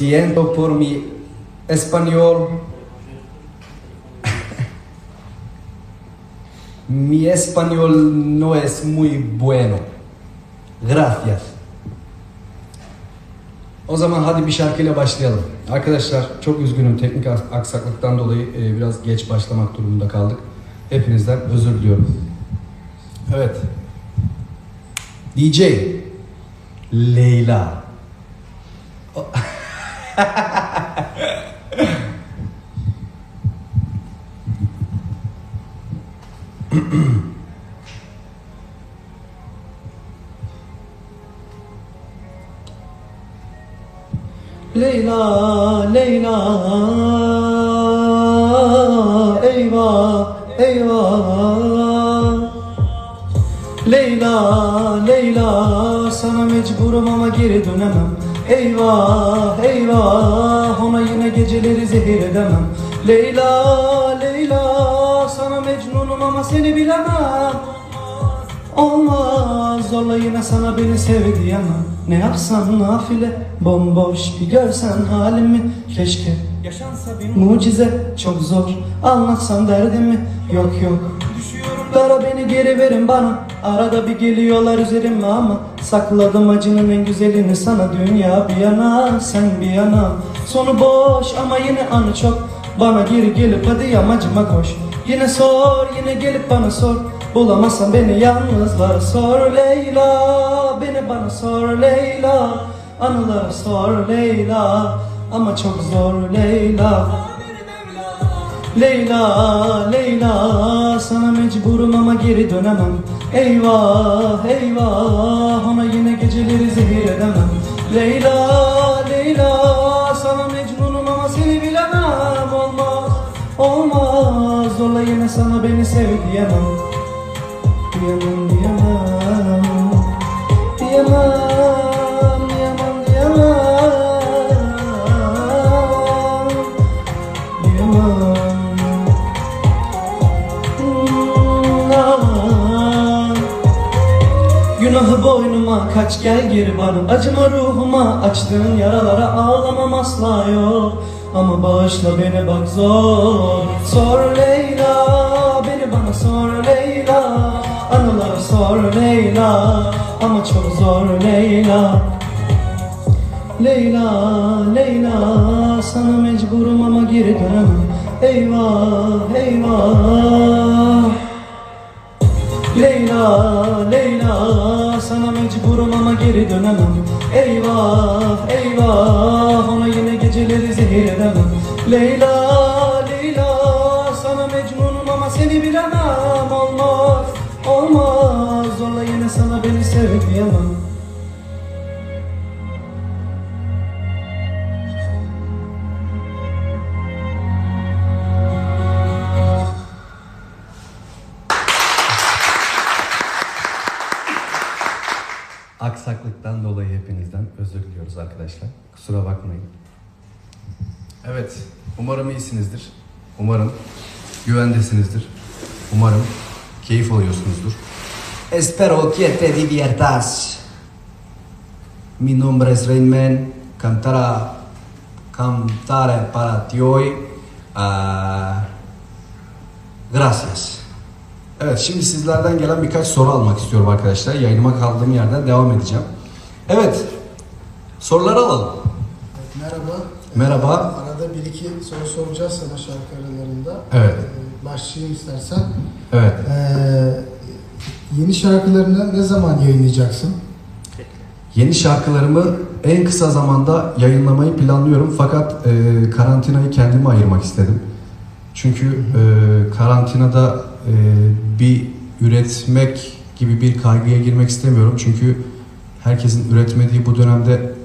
siento por mi español. mi español no es muy bueno. Gracias. O zaman hadi bir şarkıyla başlayalım. Arkadaşlar çok üzgünüm teknik ak- aksaklıktan dolayı e, biraz geç başlamak durumunda kaldık. Hepinizden özür diliyorum. Evet. DJ Leyla. Leyla, Leyla, eyvah, eyvah. Leyla, Leyla, sana mecburum ama geri dönemem. Eyvah, eyvah, ona yine geceleri zehir edemem. Leyla, Leyla, sana mecnunum ama seni bilemem. Olmaz zorla yine sana beni sev diyemem. Ne yapsam nafile bomboş bir görsen halimi. Keşke yaşansa bir mucize çok zor. Anlatsam derdimi yok yok. Dara beni geri verin bana. Arada bir geliyorlar üzerime ama Sakladım acının en güzelini sana Dünya bir yana sen bir yana. Sonu boş ama yine anı çok. Bana geri gelip hadi yamacıma koş. Yine sor yine gelip bana sor. Bulamazsan beni yalnızlara sor Leyla. Beni bana sor Leyla. Anılara sor Leyla. Ama çok zor Leyla. Leyla, Leyla. Sana mecburum ama geri dönemem Eyvah, eyvah Ona yine geceleri zehir edemem. Leyla, Leyla Sana mecnunum ama seni bilemem. Olmaz, olmaz Zorla yine sana beni sev diyemem. Diyemem, Boynuma kaç gel geri bana Acıma ruhuma açtığın yaralara ağlamam asla yok. Ama bağışla beni bak zor. Sor Leyla beni bana sor Leyla. Anıları sor Leyla Ama çok zor Leyla. Leyla, Leyla Sana mecburum ama geri dönemem Eyvah, eyvah Leyla, Leyla Sana mecburum ama geri dönemem. Eyvah, eyvah Ona yine geceleri zehir edemem. Leyla, Leyla Sana mecnunum ama seni bilemem. Olmaz, olmaz Zorla yine sana beni sev özür diliyoruz arkadaşlar. Kusura bakmayın. Evet, umarım iyisinizdir. Umarım güvendesinizdir. Umarım keyif alıyorsunuzdur. Espero que te diviertas. Mi nombre es Rainman. Cantara, cantare para ti hoy. Ah, gracias. Evet şimdi sizlerden gelen birkaç soru almak istiyorum arkadaşlar. Yayınıma kaldığım yerden devam edeceğim. Evet. Soruları alalım. Merhaba. Merhaba. Arada bir iki soru soracağız sana şarkı aralarında. Evet. Ee, Başlayayım istersen. Evet. Ee, yeni şarkılarını ne zaman yayınlayacaksın? Yeni şarkılarımı en kısa zamanda yayınlamayı planlıyorum fakat e, karantinayı kendime ayırmak istedim. Çünkü e, karantinada e, bir üretmek gibi bir kaygıya girmek istemiyorum. Çünkü herkesin üretmediği bu dönemde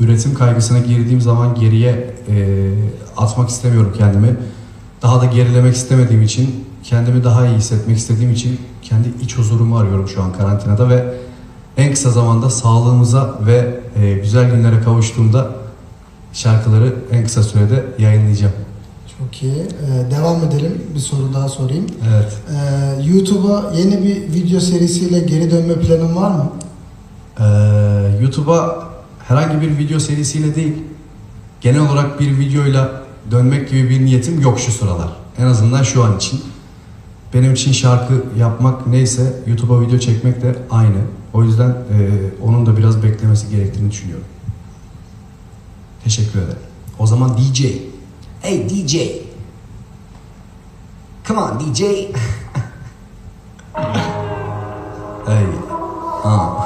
üretim kaygısına girdiğim zaman geriye e, atmak istemiyorum kendimi. Daha da gerilemek istemediğim için, kendimi daha iyi hissetmek istediğim için kendi iç huzurumu arıyorum şu an karantinada ve en kısa zamanda sağlığımıza ve e, güzel günlere kavuştuğumda şarkıları en kısa sürede yayınlayacağım. Çok iyi. Ee, devam edelim. Bir soru daha sorayım. Evet. Ee, YouTube'a yeni bir video serisiyle geri dönme planın var mı? Ee, YouTube'a herhangi bir video serisiyle değil, genel olarak bir videoyla dönmek gibi bir niyetim yok şu sıralar. En azından şu an için. Benim için şarkı yapmak neyse YouTube'a video çekmek de aynı. O yüzden e, onun da biraz beklemesi gerektiğini düşünüyorum. Teşekkür ederim. O zaman DJ. Hey DJ. Come on DJ. hey. Ah.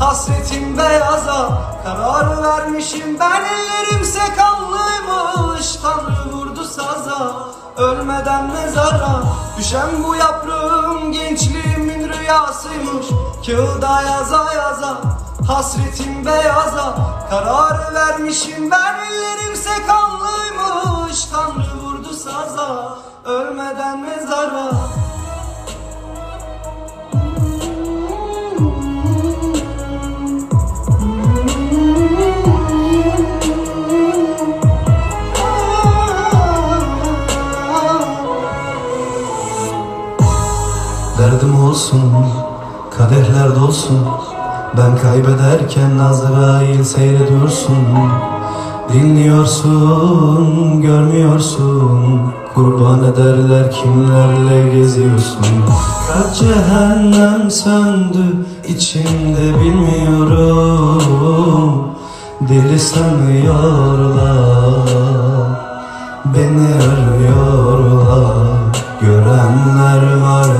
Hasretim beyaza Karar vermişim. Ben ellerimse kanlıymış Tanrı vurdu saza. Ölmeden mezara Düşen bu yaprağım gençliğimin rüyasıymış. Kağıda yaza yaza Hasretim beyaza. Karar vermişim. Ben ellerimse kanlıymış Tanrı vurdu saza. Ölmeden mezara Derdim olsun, kadehler dolsun. Ben kaybederken Azrail seyre dursun Dinliyorsun, görmüyorsun. Kurban ederler kimlerle geziyorsun. Kaç cehennem söndü içimde bilmiyorum. Deli sanıyorlar Beni arıyorlar. Görenler var?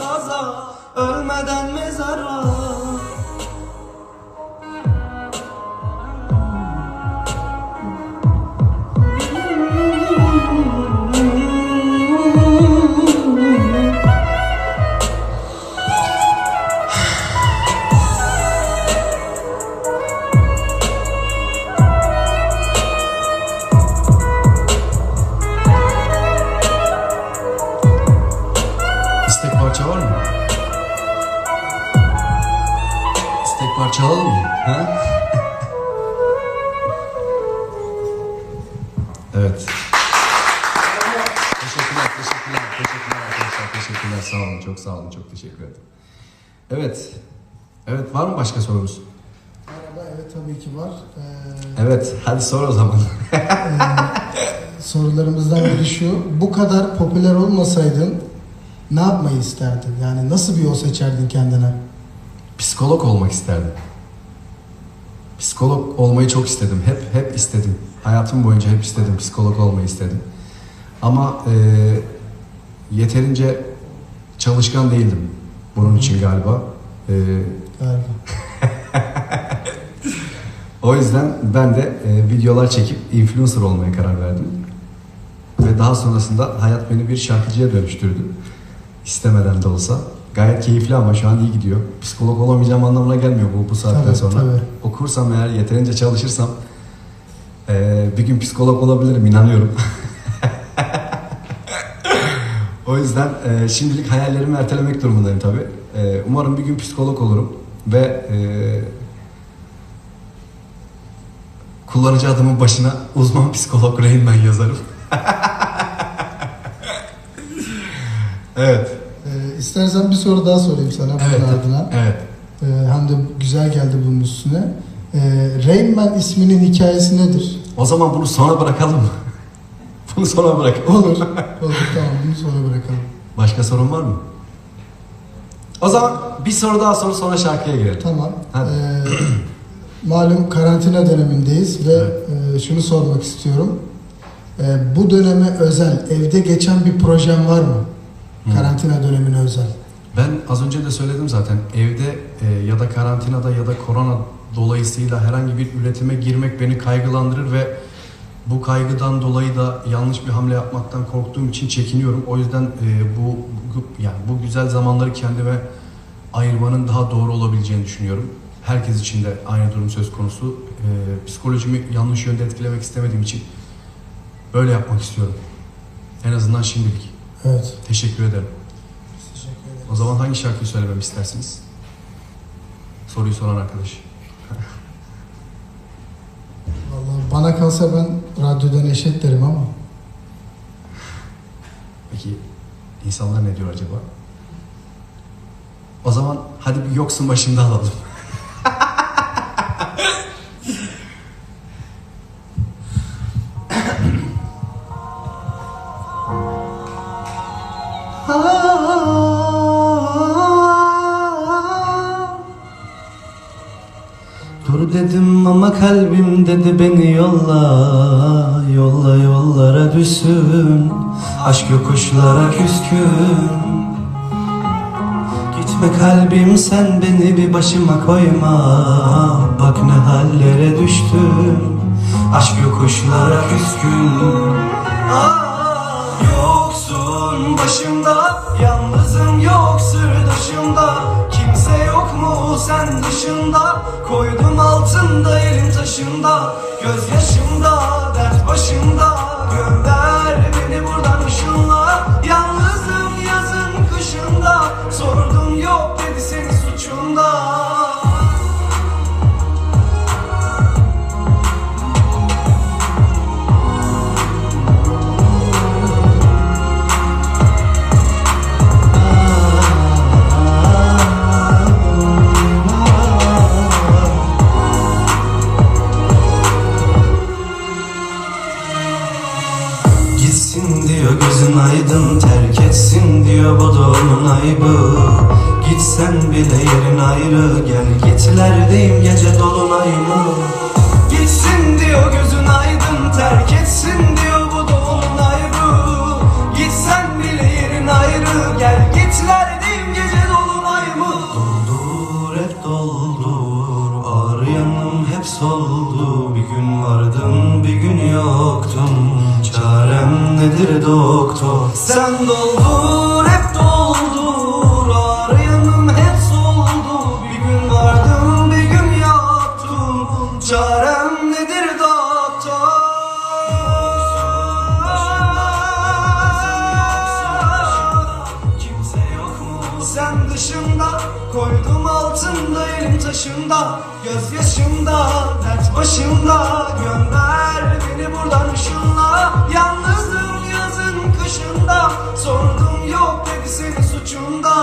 saza Ölmeden mezara evet var mı başka sorumuz? Merhaba, evet tabii ki var. Ee, Evet, hadi sor o zaman. sorularımızdan biri şu. Bu kadar popüler olmasaydın ne yapmayı isterdin? Yani nasıl bir yol seçerdin kendine? Psikolog olmak isterdim. Psikolog olmayı çok istedim. Hep hep istedim. Hayatım boyunca hep istedim. Psikolog olmayı istedim. Ama e, yeterince çalışkan değildim bunun için galiba. E, Galiba. o yüzden ben de e, videolar çekip influencer olmaya karar verdim. Ve daha sonrasında hayat beni bir şarkıcıya dönüştürdü. İstemeden de olsa. Gayet keyifli ama şu an iyi gidiyor. Psikolog olamayacağım anlamına gelmiyor bu bu saatten Tabii, sonra. tabii. Okursam eğer yeterince çalışırsam e, bir gün psikolog olabilirim inanıyorum. o yüzden e, şimdilik hayallerimi ertelemek durumundayım tabii. E, umarım bir gün psikolog olurum ve e, kullanıcı adımın başına uzman psikolog Rain Man yazarım. evet. Ee, istersen bir soru daha sorayım sana bunun Evet. ardından. Evet. Ee, hem de güzel geldi bunun üstüne. Ee, Rain Man isminin hikayesi nedir? O zaman bunu sona bırakalım mı? Bunu sona bırakalım. Olur. Olur tamam bunu sonra bırakalım. Başka sorun var mı? O zaman bir soru daha sor sonra şarkıya girelim. Tamam. Hadi. Ee, malum karantina dönemindeyiz ve e, şunu sormak istiyorum. Ee, bu döneme özel, evde geçen bir projem var mı? Hı. Karantina dönemine özel. Ben az önce de söyledim zaten evde e, ya da karantinada ya da korona dolayısıyla herhangi bir üretime girmek beni kaygılandırır ve bu kaygıdan dolayı da yanlış bir hamle yapmaktan korktuğum için çekiniyorum. O yüzden e, bu, yani bu güzel zamanları kendime ayırmanın daha doğru olabileceğini düşünüyorum. Herkes için de aynı durum söz konusu. E, psikolojimi yanlış yönde etkilemek istemediğim için böyle yapmak istiyorum. En azından şimdilik. Evet. Teşekkür ederim. Teşekkür ederim. O zaman hangi şarkıyı söylememi istersiniz? Soruyu soran arkadaş. Vallahi bana kalsa ben radyoda Neşet derim ama. Peki insanlar ne diyor acaba? O zaman hadi bir yoksun başımda alalım. Dedim ama kalbim dedi beni yolla Yolla yollara düşsün. Aşk yokuşlara küskün. Gitme kalbim sen beni bir başıma koyma. Bak ne hallere düştüm Aşk yokuşlara küskün. Ah, Yoksun başımda. Yalnızım yok sır dışımda Kimse yok mu sen dışında Koydum altında elim taşında Gözyaşımda dert başımda Gönder beni buradan ışınla Yalnızım yazın kışında Sordum yok dedi senin suçunda etsin diyor bu aybı Gitsen bile yerin ayrı gel gitlerdeyim gece dolunay mı? Gitsin diyor gözün aydın terk etsin diyor bu da onun aybı Gitsen bile yerin ayrı gel gitlerdeyim gece dolunay mı? Doldur hep doldur ağrı yanım hep soldu. Bir gün vardın bir gün yoktun. Çarem nedir doktor? Sen doldur Koydum altında elim taşında Gözyaşımda dert başımda. Gönder beni buradan ışınla Yalnızım yazın kışında. Sordum yok dedi senin suçunda.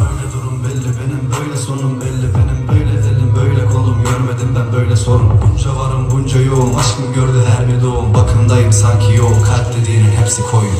Böyle durum belli benim böyle sonum belli Benim böyle elim böyle kolum. Görmedim ben böyle sorun. Bunca varım bunca yoğum aşk mı gördü her bir doğum. Bakımdayım sanki yoğun. Kalp dediğinin hepsi koyun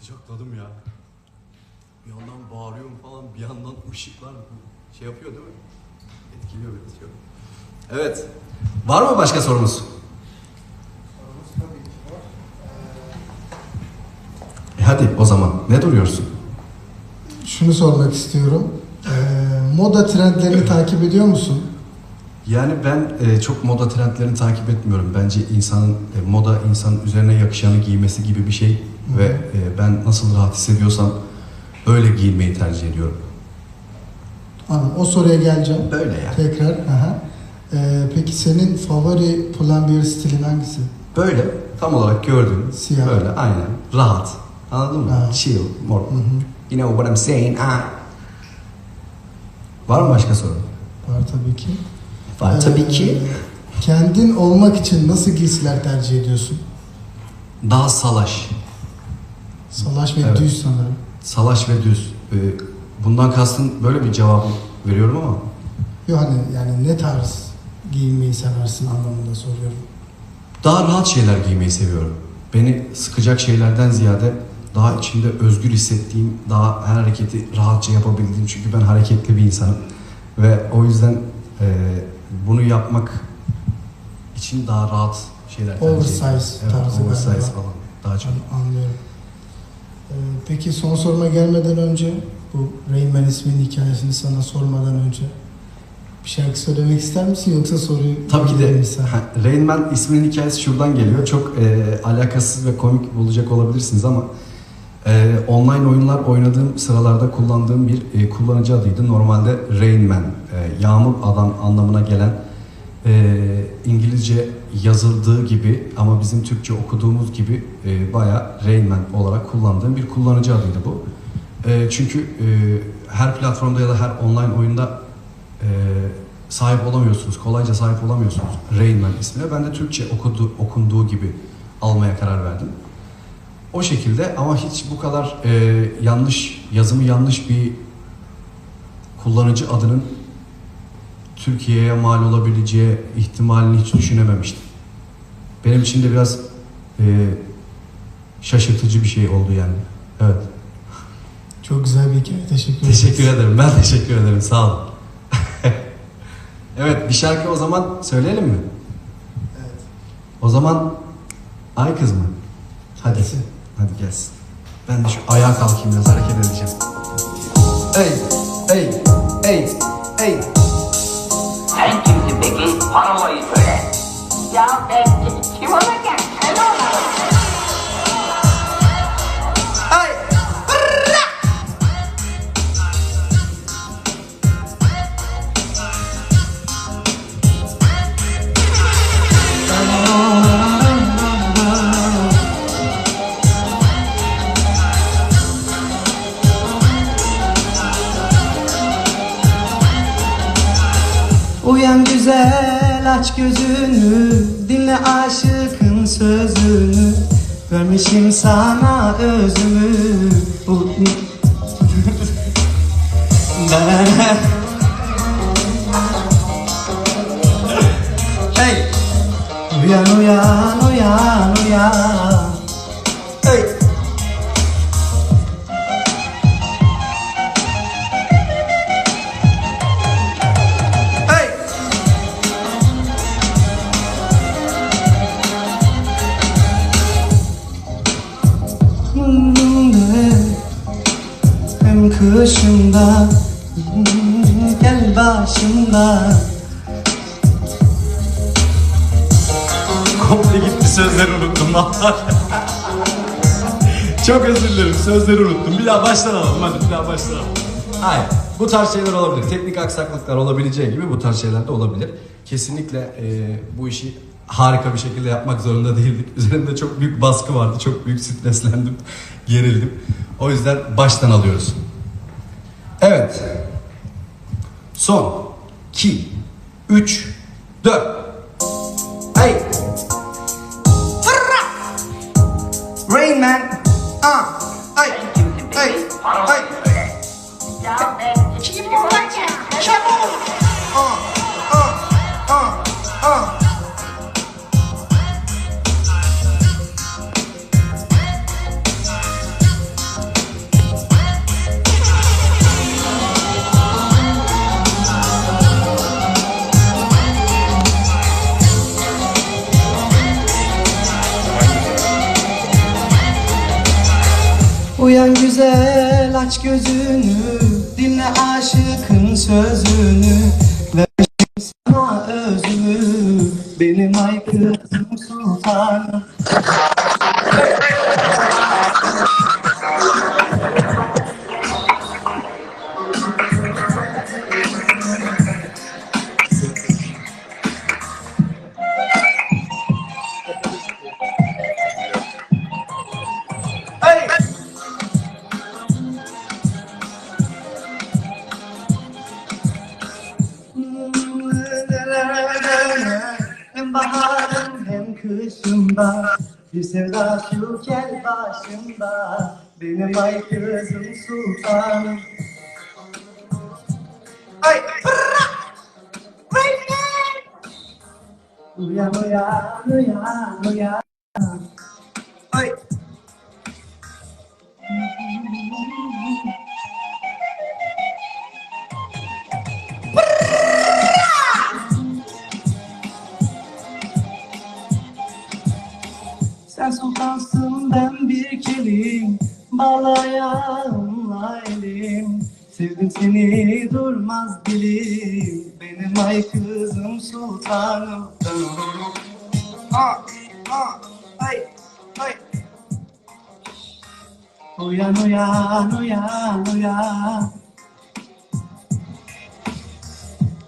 Sıcakladım ya. Bir yandan bağırıyorum falan, bir yandan ışıklar şey yapıyor değil mi? Etkiliyor beni. etkiliyor. Evet. Var mı başka sorumuz? E hadi o zaman. Ne duruyorsun? Şunu sormak istiyorum. Ee, moda trendlerini takip ediyor musun? Yani ben e, çok moda trendlerini takip etmiyorum. Bence insanın e, moda insanın üzerine yakışanı giymesi gibi bir şey ve e, ben nasıl rahat hissediyorsam öyle giyinmeyi tercih ediyorum. Anladım. O soruya geleceğim. Böyle yani. Tekrar. Aha. Ee, peki senin favori Pull&Bear stilin hangisi? Böyle tam olarak gördüğün Siyah. böyle aynen rahat. Anladın mı? Ha. Chill, more. Hı hı. You know what I'm saying? Ah. Var mı başka soru? Var tabii ki. Var tabii ki. Kendin olmak için nasıl giysiler tercih ediyorsun? Daha salaş. Salaş ve Evet. düz sanırım. Salaş ve düz. Ee, bundan kastın böyle bir cevabı veriyorum ama Yok hani yani ne tarz giyinmeyi seversin anlamında soruyorum. daha rahat şeyler giymeyi seviyorum. Beni sıkacak şeylerden ziyade daha içimde özgür hissettiğim, daha her hareketi rahatça yapabildiğim çünkü ben hareketli bir insanım ve o yüzden e, bunu yapmak için daha rahat şeyler tercih Oversize ediyorum. Evet, tarzı oversize galiba. falan daha çok. An- Anlıyorum. Ee, peki son soruma gelmeden önce bu Rain Man isminin hikayesini sana sormadan önce bir şarkı söylemek ister misin yoksa soruyu Tabii ki de ha, Rain Man isminin hikayesi şuradan geliyor. Çok e, alakasız ve komik bulacak olabilirsiniz ama e, online oyunlar oynadığım sıralarda kullandığım bir e, kullanıcı adıydı. Normalde Rain Man, e, yağmur adam anlamına gelen e, İngilizce yazıldığı gibi ama bizim Türkçe okuduğumuz gibi e, bayağı Rain Man olarak kullandığım bir kullanıcı adıydı bu. E, çünkü e, her platformda ya da her online oyunda e, sahip olamıyorsunuz, kolayca sahip olamıyorsunuz Rain Man ismine. Ben de Türkçe okudu, okunduğu gibi almaya karar verdim. O şekilde ama hiç bu kadar e, yanlış, yazımı yanlış bir kullanıcı adının Türkiye'ye mal olabileceği ihtimalini hiç düşünememiştim. Benim için de biraz e, şaşırtıcı bir şey oldu yani. Evet. Çok güzel bir hikaye. Teşekkür ederim. Teşekkür ederim. Ben teşekkür ederim. Sağ olun. evet bir şarkı o zaman söyleyelim mi? Evet. O zaman Ay kız mı? Hadi. Gelsin. Hadi gelsin. Ben de şu ayağa kalkayım biraz hareket edeceğim. Ey, ey, ey, ey. Sen kimsin peki? Parolayı söyle. Ya ben sözünü Vermişim sana özümü ben... hey! Uyan uyan uyan uyan Kışında Gel başımda Komple gitti sözleri unuttum. Çok özür dilerim sözleri unuttum. Bir daha baştan alalım hadi bir daha baştan alalım. Hayır bu tarz şeyler olabilir. Teknik aksaklıklar olabileceği gibi bu tarz şeyler de olabilir. Kesinlikle e, bu işi harika bir şekilde yapmak zorunda değildik. Üzerimde çok büyük baskı vardı. Çok büyük streslendim. Gerildim. O yüzden baştan alıyoruz. Evet. Son 2 3 4 Hey! Rain Man. Uyan güzel aç gözünü Dinle aşıkın sözünü. Vermişim sana özümü Benim ay kızım sultanım şu gel başımda Benim ay kızım sultanım Ay fırra! Uyan uyan uyan uyan Ay Sen sultansın ben bir kelim. Bağlayağımla elim Sevdim seni durmaz dilim. Benim ay kızım sultanım. Ah, ah, ay, ay. Uyan uyan Uyan uyan.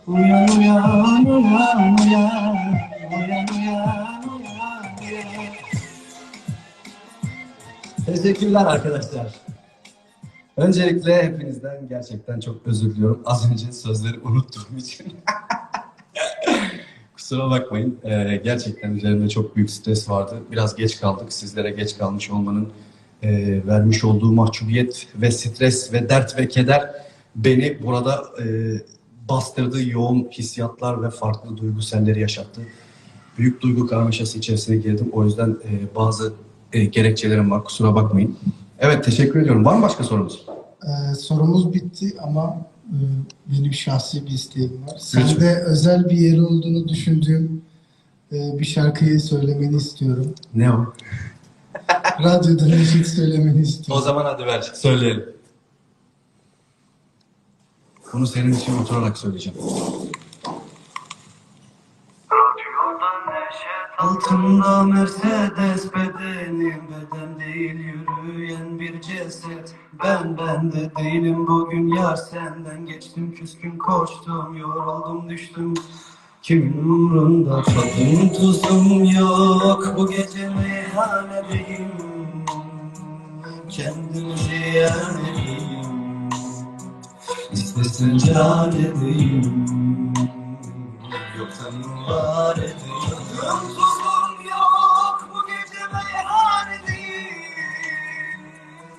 Uyan uyan Uyan uyan. Uyan uyan Teşekkürler arkadaşlar. Öncelikle hepinizden gerçekten çok özür diliyorum. Az önce sözleri unuttuğum için. Kusura bakmayın. Ee, gerçekten üzerimde çok büyük stres vardı. Biraz geç kaldık. Sizlere geç kalmış olmanın e, vermiş olduğu mahcubiyet ve stres ve dert ve keder beni burada e, bastırdı. Yoğun hissiyatlar ve farklı duyguselleri yaşattı. Büyük duygu karmaşası içerisine girdim. O yüzden e, bazı e, gerekçelerim var. Kusura bakmayın. Evet teşekkür ediyorum. Var mı başka sorunuz? Ee, sorumuz bitti ama e, benim şahsi bir isteğim var. Sende özel bir yeri olduğunu düşündüğüm e, bir şarkıyı söylemeni istiyorum. Ne o? Radyoda Neşet söylemeni O istiyorum. zaman hadi ver. Söyleyelim. Bunu senin için oturarak söyleyeceğim. Altında Mercedes bedenim beden değil yürüyen bir ceset. Ben ben de değilim bugün yar senden. Geçtim küskün koştum yoruldum düştüm. Kimin umrunda? Tadım tuzum yok. Bu gece meyhanedeyim. Kendimi ziyan edeyim İstesin can edeyim Yoktan var edeyim Tuzum yok bu gece meyhanedeyim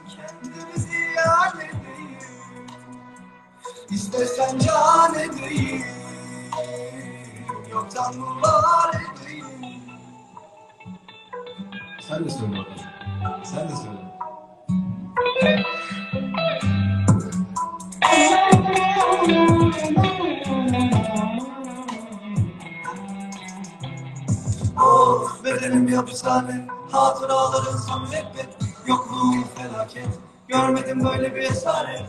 Kendimi ziyan edeyim İstersen can edeyim Yoktan var edeyim Sen de söyle bakalım. Sen de söyle. Of bedenim hapishane Hatıraların son müebbet Yokluğum felaket Görmedim böyle bir esaret.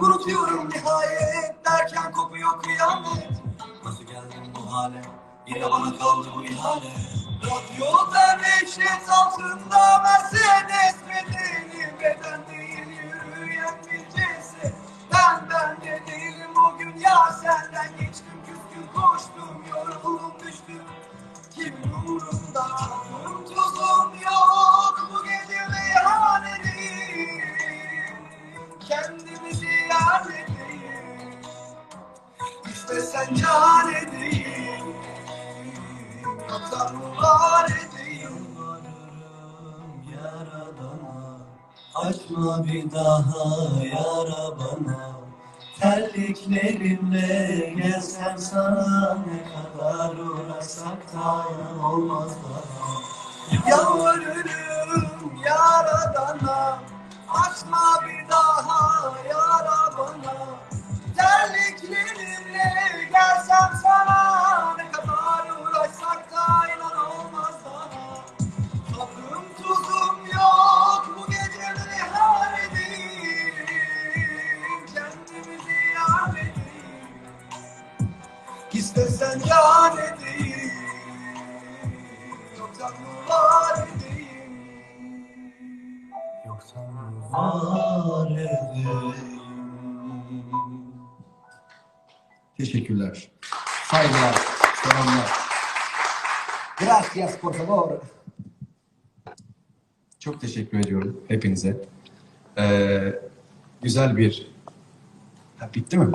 Unutuyorum nihayet Derken kopuyor kıyamet. Nasıl geldim bu hale? Yine bana kaldı bu ihale. Radyoda neşet altında Mercedes bedeni Beden değil yürüyen bir ceset Ben ben de değilim bugün ya Senden gelsem sana Ne kadar uğraşsak da olmaz bana. Yalvarırım Gracias por favor. Çok teşekkür ediyorum hepinize. Ee, güzel bir... Ha, bitti mi?